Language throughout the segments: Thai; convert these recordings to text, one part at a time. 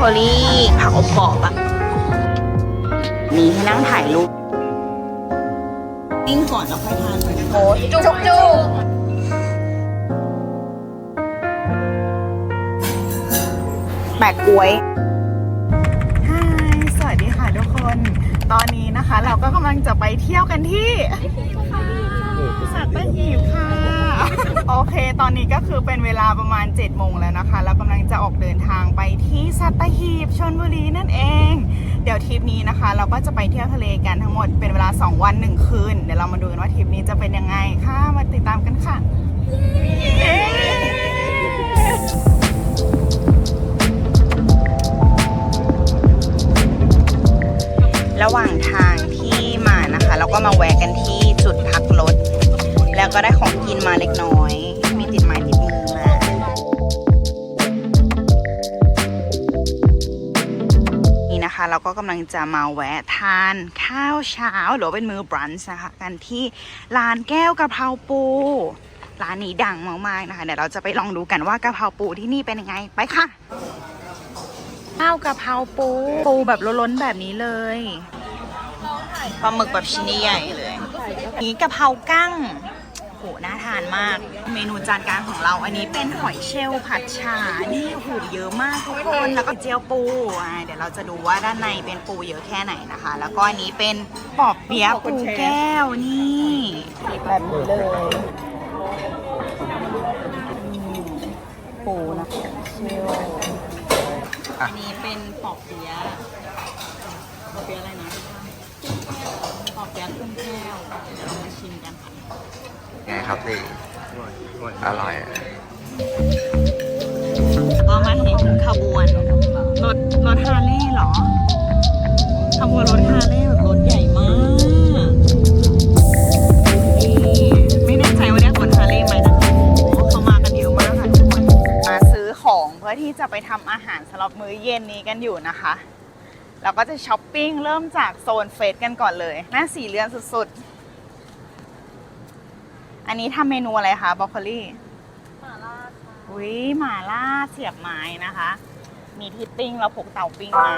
คลีผักอบกรอบอะมีให้นั่งถ่ายรูปนิ่งก่อนแล้วค่อยทานโอ้จุกจุกแปะกล้วยฮายสวัสดีค่ะทุกคน ตอนนี้นะคะ เราก็กำลังจะไปเที่ยวกันที่สัตหีบค่ะ โอเค ตอนนี้ก็คือเป็นเวลาประมาณ7จ็ดโมงแล้วนะคะ เรากำลังจะ ออกเดินทางไปที่สัตหีบชลบุรีนั่นเอง เดี๋ยวทริปนี้นะคะ เราก็จะไปเที่ยวทะเลกันทั้งหมดเป็นเวลา 2 วัน 1 คืน เดี๋ยวเรามาดูกันว่าทริปนี้จะเป็นยังไงค่ะ มาติดตามกันค่ะ ระหว่างทางที่มานะคะ เราก็มาแวะกันที่จุดพักรถ แล้วก็ได้ของกินมาเล็กน้อย เราก็กำลังจะมาแวะทานข้าวเช้าหรือเป็นมื้อบรันช์นะคะกันที่ร้านแก้วกะเพราปูร้านนี้ดังมากๆนะคะเดี๋ยวเราจะไปลองดูกันว่ากะเพราปูที่นี่เป็นยังไงไปค่ะข้าวกะเพราปูปูแบบล้นๆแบบนี้เลยปลาหมึกแบบชิ้นใหญ่เลยนี่กะเพรากั้ง โหน่าทานมาก เมนูจานกลางของเราอันนี้เป็นหอยเชลล์ผัดชา นี่โอ้โหเยอะมากทุกคน แล้วก็เจียวปูอ่าเดี๋ยวเราจะดูว่าด้านในเป็นปูเยอะแค่ไหนนะคะ แล้วก็อันนี้เป็นปอบเปี๊ยะปูแก้วนี่แบบนี้เลยปูนะเชลล์อันนี้เป็นปอกเปี๊ยะปอกเปี๊ยะอะไรนะปอกเปี๊ยะกุ้งแก้วเดี๋ยวเรามาชิมกันค่ะ ไงครับพี่อร่อยอะก็มาเห็นขบวนรถรถฮาร์เลย์เหรอ ขบวนรถฮาร์เลย์แบบรถใหญ่มากนี่ไม่แน่ใจว่าเรียกรถฮาร์เลย์ไหมนะโอ้โหเขามากันเยอะมากค่ะทุกคนมาซื้อของเพื่อที่จะไปทำอาหารสำหรับมื้อเย็นนี้กันอยู่นะคะเราก็จะช้อปปิ้งเริ่มจากโซนเฟสกันก่อนเลย หน้าสีเรือนสุดๆ อันนี้ทำเมนูอะไรคะบรอกโคลี่หม่าล่าค่ะอุ้ยหม่าล่าเสียบไม้นะคะ มีที่ปิ้งเราพกเตาปิ้งมา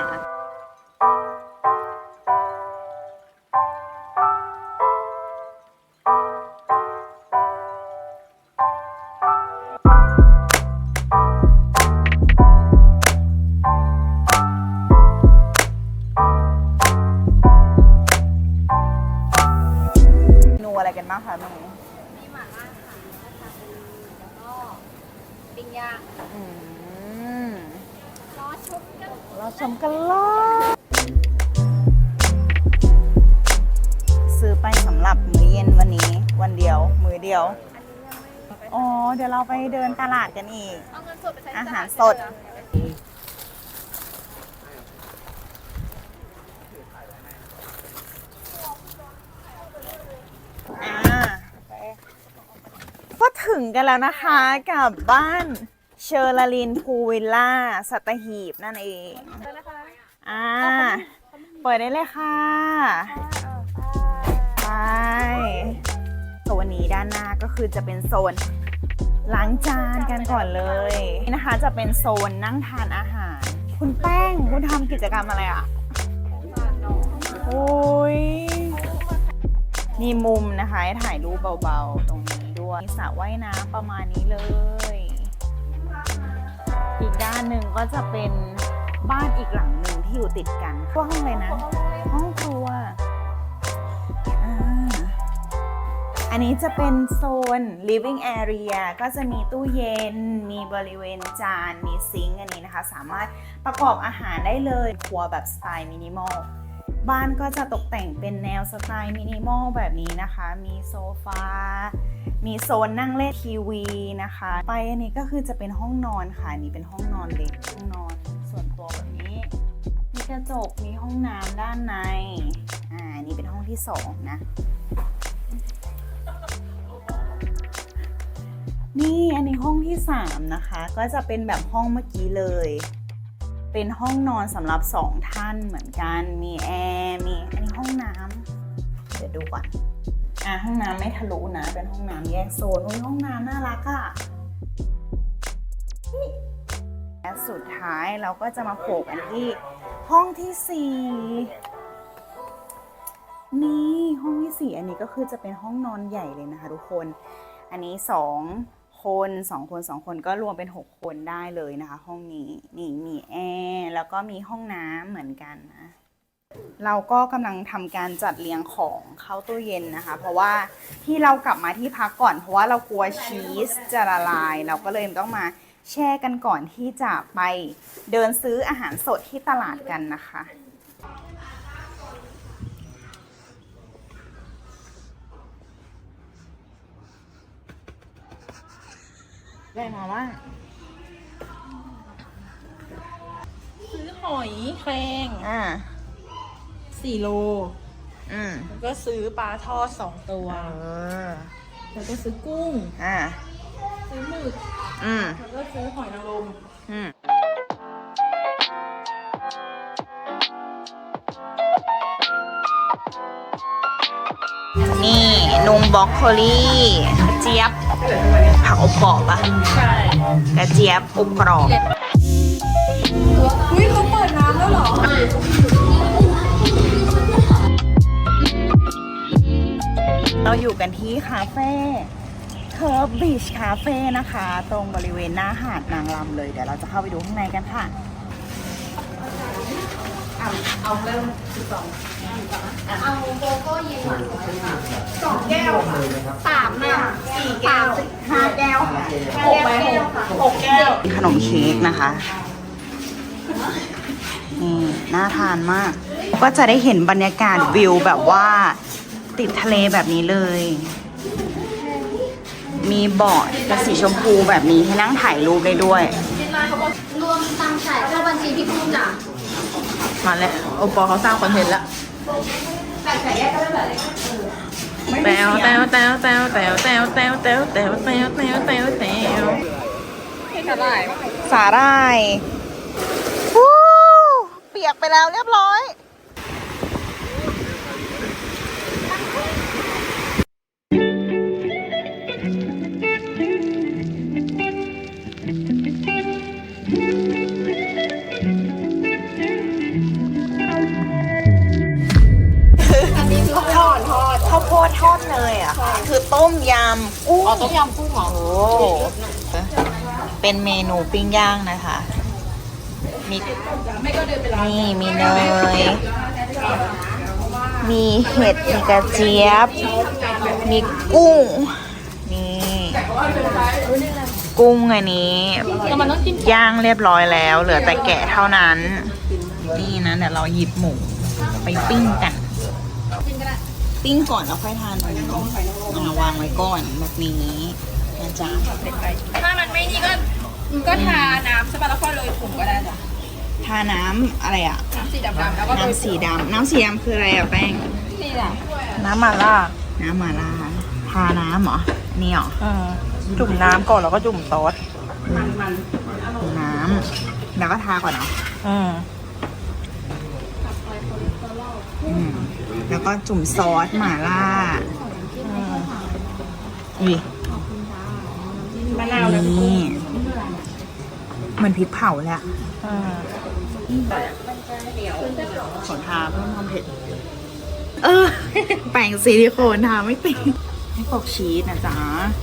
ตลาดกันอีก เอาเงินสดไปใช้อาหารจ่ยสด อ่าก็ถึงกันแล้วนะคะกับบ้านเชอร์ลาลินพูวิลล่าสัตหีบนั่นเองอ่า เปิดได้เลยค่ะ ไปโซนนี้ด้านหน้าก็คือจะเป็นโซน ล้างจานกันก่อนเลยนี่นะคะ จะเป็นโซนนั่งทานอาหาร คุณแป้งคุณทำกิจกรรมอะไรอะโอ้ยมีมุมนะคะให้ถ่ายรูปเบาๆ ตรงนี้ด้วยมีสระว่ายน้ำประมาณนี้เลย อีกด้านหนึ่งก็จะเป็นบ้านอีกหลังหนึ่งที่อยู่ติดกันห้องเลยนะ อันนี้จะเป็นโซน living area ก็จะมีตู้เย็น มีบริเวณจาน มีซิงค์อันนี้นะคะ สามารถประกอบอาหารได้เลย ครัวแบบสไตล์มินิมอล บ้านก็จะตกแต่งเป็นแนวสไตล์มินิมอลแบบนี้นะคะ มีโซฟา มีโซนนั่งเล่นทีวีนะคะ ไปอันนี้ก็คือจะเป็นห้องนอนค่ะนนี่เป็นห้องนอนเล็กห้องนอนส่วนตัวแบบนี้ มีกระจก มีห้องน้ำด้านใน อ่า นี่เป็นห้องที่สองนะ นี่อันนี้ห้องที่สามนะคะ ก็จะเป็นแบบห้องเมื่อกี้เลย เป็นห้องนอนสำหรับสองท่านเหมือนกัน มีแอร์มีอันนี้ห้องน้ำเดี๋ยวดูก่อนอะห้องน้ำไม่ทะลุนะ เป็นห้องน้ำแยกโซนอุ้ยห้องน้ำน่ารักอะ่ะนี่สุดท้ายเราก็จะมาโผล่กันที่ห้องที่สี่นี่ห้องที่สี่อันนี้ก็คือจะเป็นห้องนอนใหญ่เลยนะคะทุกคน อันนี้สอง คนสองคนสองคนก็รวมเป็นหกคนได้เลยนะคะ ห้องนี้นี่มีแอร์แล้วก็มีห้องน้ำเหมือนกันนะเราก็กำลังทำการจัดเรียงของเข้าตู้เย็นนะคะ เพราะว่าที่เรากลับมาที่พักก่อน เพราะว่าเรากลัวชีสจะละลาย เราก็เลยต้องมาแช่กันก่อนที่จะไปเดินซื้ออาหารสดที่ตลาดกันนะคะ ได้มาว่าซื้อหอยแครงอ่าสี่โล อืมแล้วก็ซื้อปลาทอดสองตัว เออ แล้วก็ซื้อกุ้ง อ่า ซื้อหมึก อืม แล้วก็ซื้อหอยนางรมอืมนี่นุงบล็อกโคลี่กระ เจี๊ยบ ผักอบกรอบอะใช่กระเจี๊ยบอบกรอบอุ้ยเขาเปิดน้ำแล้วเหรอเราอยู่กันที่คาเฟ่เคิร์บบีชคาเฟ่นะคะ ตรงบริเวณหน้าหาดนางรำเลย เดี๋ยวเราจะเข้าไปดูข้างในกันค่ะ เอาเริ่มสิบสองเอาโกโก้เย็นหวานสองแก้วค่ะสามน่ะสี่แก้วห้าแก้วค่ะหกไปหกหกแก้ว ขนมเค้กนะคะนี่น่าทานมาก ก็จะได้เห็นบรรยากาศวิวแบบว่าติดทะเลแบบนี้เลย มีเบาะกระสีชมพูแบบนี้ให้นั่งถ่ายรูปได้ด้วย รวมตังค์จ่ายเข้าบัญชีพี่ปุ้มจ้ะ มาแล้วโอปอเขาสร้างคอนเทนต์ละแตวแตวแตวแตวแตวแตวแตวแตวแตวแตวแตวแตวแตวสาหร่ายวู้เปียกไปแล้วเรียบร้อย โพดทอดเนยอะ คือต้มยำกุ้งอ๋อต้มยำกุ้งเหรอโอ้เป็นเมนูปิ้งย่างนะคะ มีนี่มีเนย มีเห็ด มีกระเจี๊ยบ มีกุ้ง นี่ กุ้งอันนี้แต่มันต้องกินย่างเรียบร้อยแล้ว เหลือแต่แกะเท่านั้น นี่นะเดี๋ยวเราหยิบหมูไปปิ้งกัน ปิ้งก่อนแล้วค่อยทานมันเนาะอ่าวางไว้ก่อนแบบนี้นะจ๊ะถ้ามันไม่นี่ก็ก็ทาน้ำใช่ป่ะแล้วก็โรยถุงก็ได้จ้ะทาน้ำอะไรอะน้ำสีดำๆแล้วก็โรยน้ำสีดำน้ำสีดำคืออะไรอะแป้งนี่แหละน้ำมาล่าน้ำมาลาทาน้ำเหรอนี่เหรอจุ่มน้ำก่อนแล้วก็จุ่มซอสน้ำแล้วก็ทาก่อนเนาะอืมอืม แล้วก็จุ่มซอสหม่าล่าอุ้ยมะนาวแล้วนี่เหมันพริกเผาเลยอะอืมขอทาเพิ่มความเผ็ด เออ แป้งซิลิโคนทาไม่เป็นไม่ปอกชีสนะจ๊ะ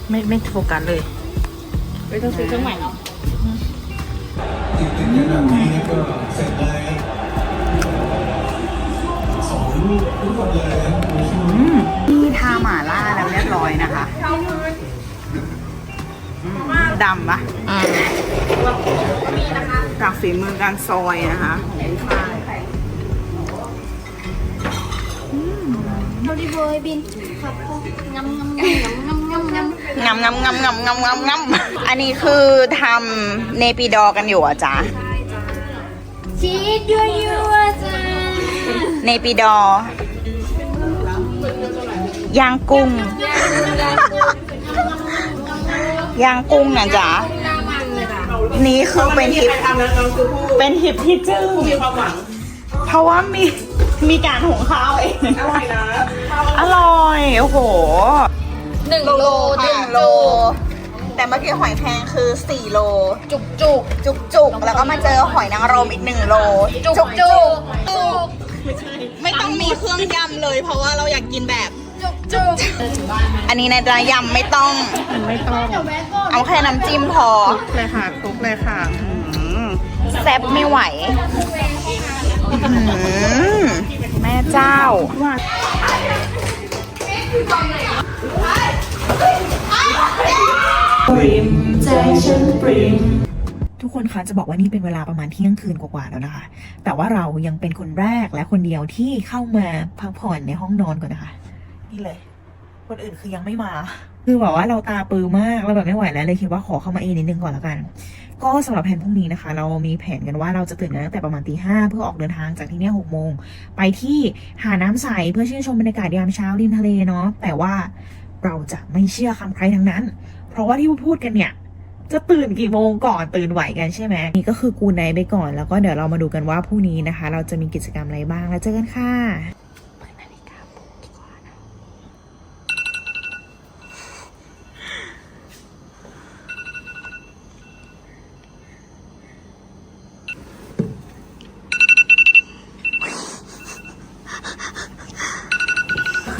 ไม่ไม่โฟกัสเลยไม่ต้องซื้อเครื่องใหม่หรอนี่ ทาหม่าล่าแล้วเรียบร้อยนะคะอืมดำปะอืมจากฝีมือการซอยนะคะของลูกค้าเราดีเบยบินครับงำงำงำงำงำงำงำงำงำงำงำงำงำงำอันนี้คือทำเนปิดอร์กันอยู่เหรอะจ๊ะชีสยั่วยั่วจ้า เนปิดอร์ย่างกุ้ง ย่างกุ้งนะจ๊ะ นี่คือเป็นทิปเป็นทิปที่จึ้งเพราะว่ามีมีการหุงข้าวเอง อร่อยนะ อร่อย โอ้โหหนึ่งโลหนึ่งโล แต่เมื่อกี้หอยแครงคือ4โล จุกจุกจุกจุกแล้วก็มาเจอหอยนางรมอีก1โล จุกจุกจุก ไม่ต้องมีเครื่องยำเลย เพราะว่าเราอยากกินแบบจุกจุกอันนี้ในร้านยำไม่ต้อง ไม่ต้อง เอาแค่น้ำจิ้มพอเลยค่ะคลุกเลยค่ะอืมแซ่บไม่ไหวอื้อหือแม่เจ้า ทุกคนคะจะบอกว่านี่เป็นเวลาประมาณเที่ยงคืนกว่าๆแล้วนะคะ แต่ว่าเรายังเป็นคนแรกและคนเดียวที่เข้ามาพักผ่อนในห้องนอนก่อนนะคะ นี่เลย คนอื่นคือยังไม่มา คือแบบว่าเราตาปือมากเราแบบไม่ไหวแล้วเลยคิดว่าขอเข้ามาเองนิดนึงก่อนแล้วกัน ก็สำหรับแผนพรุ่งนี้นะคะ เรามีแผนกันว่าเราจะตื่นกันตั้งแต่ประมาณตีห้าเพื่อออกเดินทางจากที่นี่หกโมงไปที่หาดน้ำใสเพื่อชื่นชมบรรยากาศยามเช้าริมทะเลเนาะแต่ว่าเราจะไม่เชื่อคำใครทั้งนั้น เพราะว่าที่พูดกันเนี่ย จะตื่นกี่โมงก่อนตื่นไหวกันใช่ไหมนี่ก็คือกูไนไปก่อนแล้วก็เดี๋ยวเรามาดูกันว่าพรุ่งนี้นะคะ เราจะมีกิจกรรมอะไรบ้างแล้วเจอกันค่ะ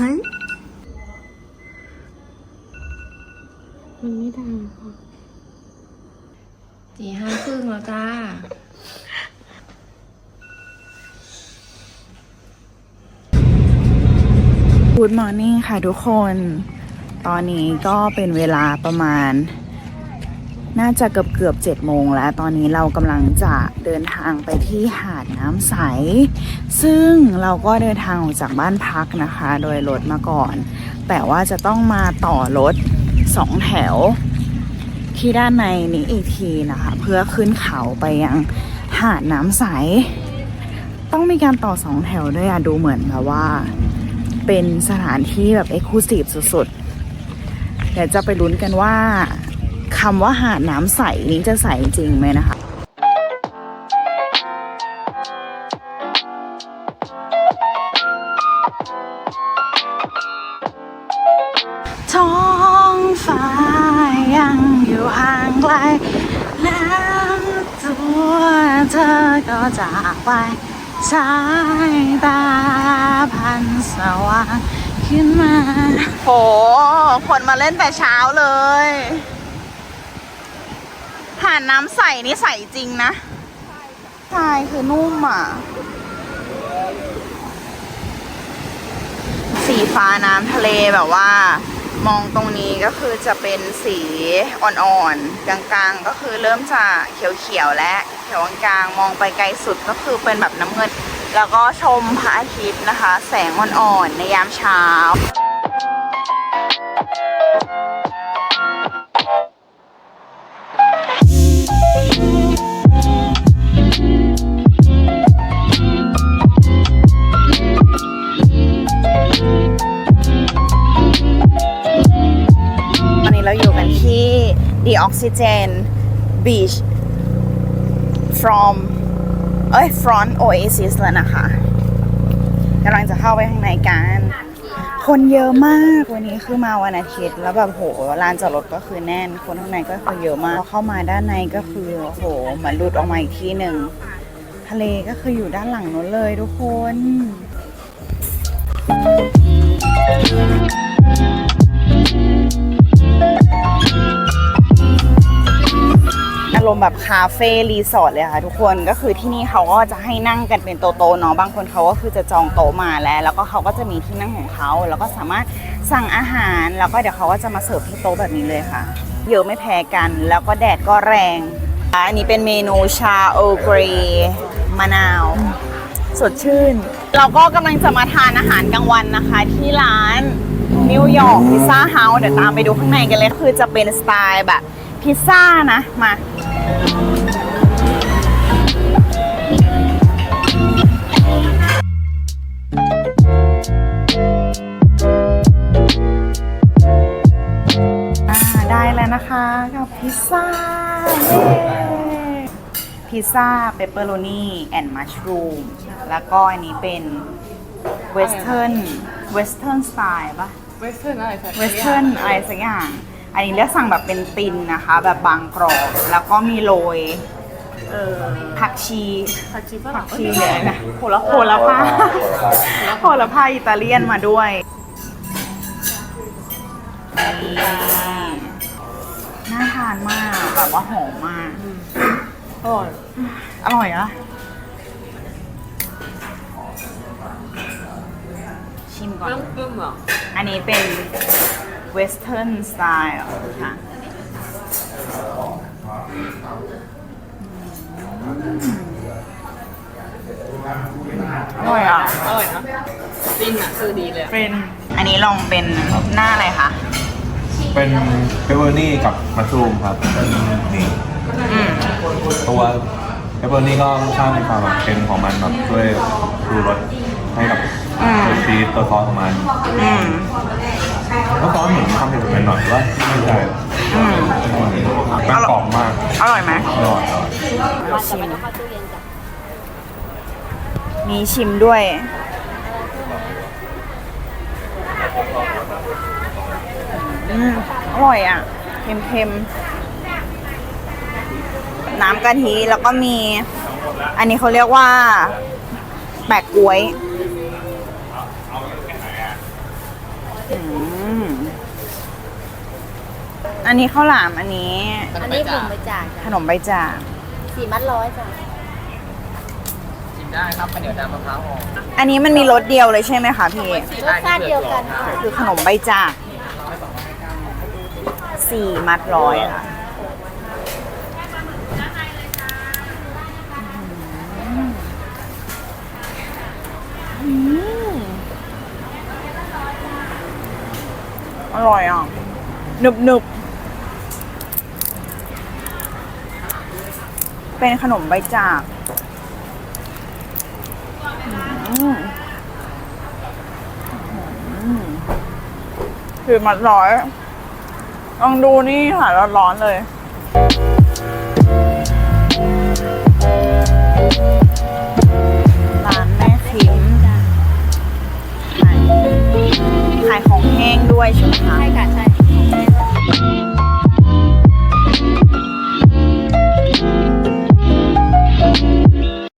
มันไม่ดังค่ะ ตีห้าครึ่งแล้วจ้า Good morning ค่ะทุกคน ตอนนี้ก็เป็นเวลาประมาณ น่าจะเกือบเกือบเจ็ดโมงแล้ว ตอนนี้เรากำลังจะเดินทางไปที่หาดน้ำใส ซึ่งเราก็เดินทางออกจากบ้านพักนะคะ โดยรถมาก่อน แต่ว่าจะต้องมาต่อรถสองแถว ที่ด้านในนี้อีกทีนะคะ เพื่อขึ้นเขาไปยังหาดน้ำใส ต้องมีการต่อสองแถวด้วยอะดูเหมือนแบบว่า เป็นสถานที่แบบเอกลูซีฟสุดๆ เดี๋ยวจะไปลุ้นกันว่าคำว่าหาดน้ำใสนี้จะใสจริงไหมนะคะ ไปสายตาพันสว่างขึ้นมา โห คนมาเล่นแต่เช้าเลยหาดน้ำใสนี่ใสจริงนะทรายคือนุ่มอะ สีฟ้าน้ำทะเลแบบว่า มองตรงนี้ก็คือจะเป็นสีอ่อนๆกลางๆ ก็คือเริ่มจะเขียวๆและเขียวกลางๆมองไปไกลสุดก็คือเป็นแบบน้ำเงิน แล้วก็ชมพระอาทิตย์นะคะ แสงอ่อนๆในยามเช้า Oxygen Beach from เอ้ย front Oasis แล้วนะคะกำลังจะเข้าไปข้างในกัน คนเยอะมากวันนี้คือมาวันอาทิตย์ แล้วแบบโหลานจอดรถก็คือแน่น คนข้างในก็คือเยอะมากพอเข้ามาด้านในก็คือโหเหมือนหลุดออกมาอีกที่หนึ่งทะเลก็คืออยู่ด้านหลังนู้นเลยทุกคน อารมณ์แบบคาเฟ่รีสอร์ทเลยค่ะทุกคนก็คือที่นี่เขาก็จะให้นั่งกันเป็นโต๊ะๆเนาะบางคนเขาก็คือจะจองโต๊ะมาแล้ว แล้วก็เขาก็จะมีที่นั่งของเขาแล้วก็สามารถสั่งอาหารแล้วก็เดี๋ยวเขาก็จะมาเสิร์ฟที่โต๊ะแบบนี้เลยค่ะ เยอะไม่แพ้กันแล้วก็แดดก็แรง อันนี้เป็นเมนูชาโอเกรมะนาวสดชื่น เราก็กำลังจะมาทานอาหารกลางวันนะคะ ที่ร้านนิวยอร์กพิซซ่าเฮาส์เดี๋ยวตามไปดูข้างในกันเลย คือจะเป็นสไตล์แบบพิซซ่านะ มา นะคะกับพิซซ่าเย้พิซซ่าเปปเปอโรนีแอนด์มัชรูมแล้วก็อันนี้เป็นเวสเทิร์นเวสเทิร์นสไตล์ปะเวสเทิร์นอะไรสักเวสเทิร์นอะไรสักอย่าง อันอันนี้เรียกสั่งแบบเป็นตินนะคะ แบบบางกรอบ แล้วก็มีโรยเออผักชีผักชีฝผัรั่งกชีเลยนะโหระโหระพาโหระพาอิตาเลียนมาด้วยนี่ น่าทานมาก แบบว่าหอมมาก อร่อย อร่อยอะชิมก่อน น้ำปึ้มเหรออันนี้เป็นเวสเทิร์นสไตล์ค่ะอร่อยอะ อร่อยนะจริงอะคือดีเลยอะเป็น อันนี้ลองเป็นหน้าอะไรคะ เป็นเปปเปอร์นี่กับมัชรูมครับนี่อืมตัวเปปเปอร์นี่ก็รสชาติมีความแบบเค็มของมันแบบช่วยดูรสให้กับอืมตัวชีสตัวซอสของมันอืมแล้วซอสเหมือนทำเผ็ดไปหน่อยว่าไม่ใช่อืมมันกรอบมากอร่อยไหมอร่อยอร่อยวันต่อไปต้องเข้าตู้เย็นจ้ะมีชิมด้วย อืมอร่อยอะ เค็มๆ น้ำกะทิแล้วก็มี อันนี้เขาเรียกว่า แปะกล้วยอืมอันนี้ข้าวหลามอันนี้ อันนี้ผมไปจ่ายขนมใบจากสี่มัดร้อยจ้ะอันนี้มันมีรสเดียวเลยใช่ไหมคะพี่รสชาติเดียวกันค่ะ คือขนมใบจาก สี่มัดร้อยค่ะอร่อยอะหนึบหนึบเป็นขนมใบจากคือมัดร้อย ลองดูนี่ค่ะร้อนๆเลยร้านแม่คิมขายขายของแห้งด้วยใช่ไหมคะใช่ค่ะใช่